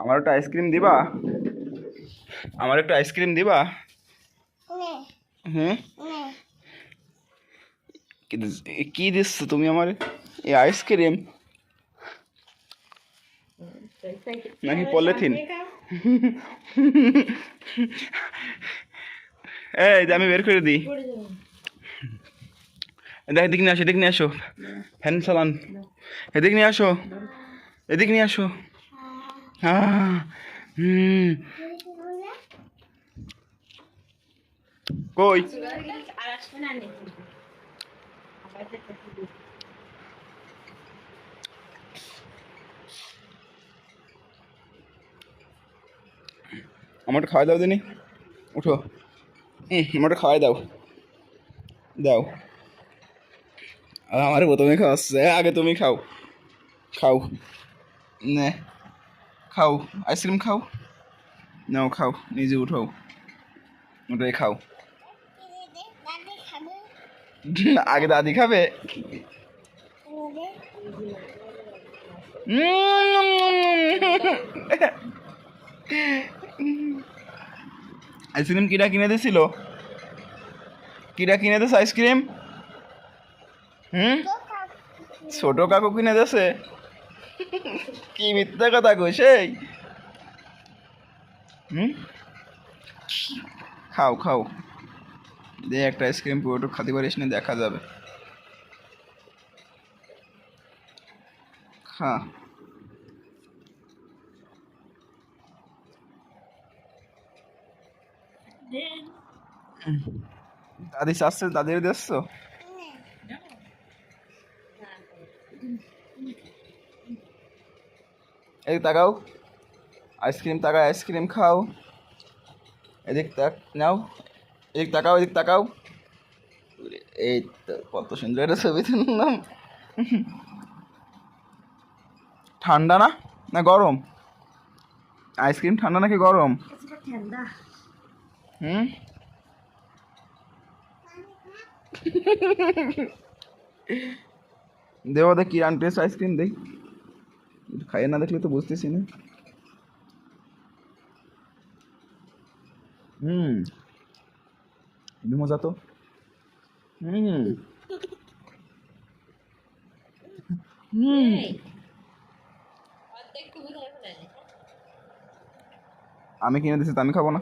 আমার একটা আইসক্রিম দিবা? আমার একটা আইসক্রিম দিবা? হুম? কি দিচ্ছ তুমি আমার? এই আইসক্রিম? নাকি পলিথিন? এই আমি বের করে দিই। দেখ এদিক নিয়ে আসো এদিক নিয়ে আসো। ফ্যান চালান। এদিক নিয়ে আসো। এদিক নিয়ে আসো। কই আমারটা খাওয়াই দাও দিনি। উঠো। হুম আমারটা খাওয়াই দাও। দাও। আমার প্রথমে খাওয়াচ্ছে আগে তুমি খাও। খাও। নে। খাও আইসক্রিম খাও? নাও খাও, নিজে উঠাও। ওটাই খাও। আগে দাদি খাবে? আইসক্রিম কিরা কিনে দিছিল? কিরা কিনে দিস আইসক্রিম হুম? ছোট কাকু কিনে দিছে? কি মিথ্যা কথা কই সেই? হুম? খাও খাও। দে একটা আইসক্রিম খাতে পারিস না দেখা যাবে। খা। দাদি চাচ্ছে দাদির দেখছ? এই তাকাও। আইসক্রিম তাকাও আইসক্রিম খাও। এদিক তাক নাও। এদিক তাকাও এদিক তাকাও। এই তো কত সুন্দর একটা ছবি তুললাম। ঠান্ডা না? না গরম? আইসক্রিম ঠান্ডা নাকি গরম? হুম? দেবো দেখ কি আনটেস আইসক্রিম দেখ একটু খাইয়ে না দেখলে তো বুঝতেছি না। হুম। হেবি মজা তো। হুম। হুম। আমি কিনে দিছি তো আমি খাব না।